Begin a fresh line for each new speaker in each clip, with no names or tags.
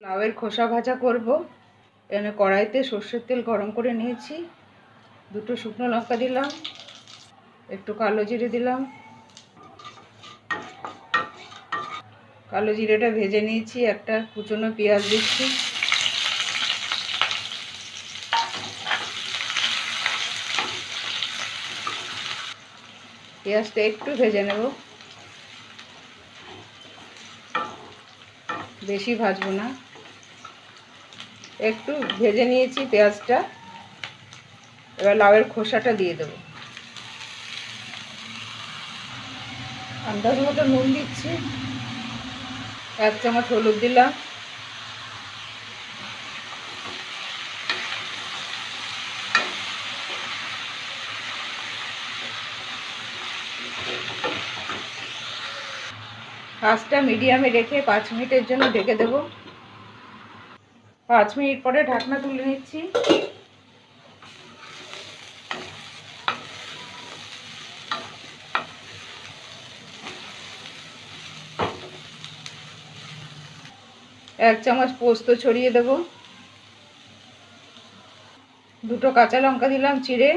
লাউয়ের খোসা ভাজা করব। এখানে কড়াইতে সর্ষের তেল গরম করে নিয়েছি। দুটো শুকনো লঙ্কা দিলাম। একটু কালো জিরে দিলাম। কালো জিরেটা ভেজে নিয়েছি। একটা কুচনো পেঁয়াজ দিচ্ছি। পেঁয়াজটা একটু ভেজে নেব। বেশি ভাজবো না। একটু ভেজে নিয়েছি পেঁয়াজটা। এবার লাউয়ের খোসাটা দিয়ে দেবো। আন্দাজ মতো নুন দিচ্ছি। এক চামচ হলুদ দিলাম। আঁচটা মিডিয়ামে রেখে পাঁচ মিনিটের জন্য ঢেকে দেব। পাঁচ মিনিট পরে ঢাকনা তুলে নিচ্ছি। এক চামচ পোস্ত ছড়িয়ে দেব। দুটো কাঁচা লঙ্কা দিলাম চিড়ে।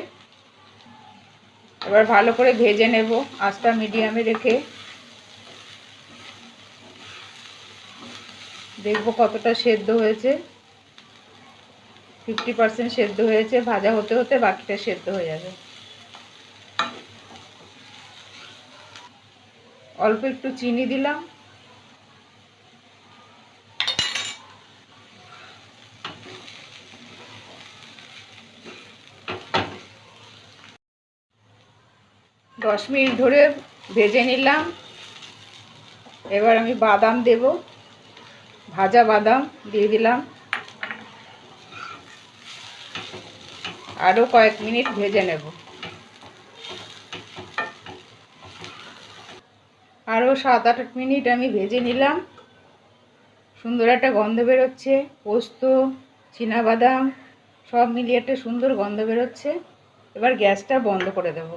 এবার ভালো করে ভেজে নেব আঁচটা মিডিয়ামে রেখে। দেখব কতটা সেদ্ধ হয়েছে। ফিফটি পার্সেন্ট সেদ্ধ হয়েছে, ভাজা হতে হতে বাকিটা সেদ্ধ হয়ে যাবে। অল্প একটু চিনি দিলাম। দশ মিনিট ধরে ভেজে নিলাম। এবার আমি বাদাম দেব। ভাজা বাদাম দিয়ে দিলাম। আরও কয়েক মিনিট ভেজে নেব। আরও সাত আট মিনিট আমি ভেজে নিলাম। সুন্দর একটা গন্ধ বেরোচ্ছে, পোস্ত বাদাম সব মিলিয়ে একটা সুন্দর গন্ধ বেরোচ্ছে। এবার গ্যাসটা বন্ধ করে দেবো।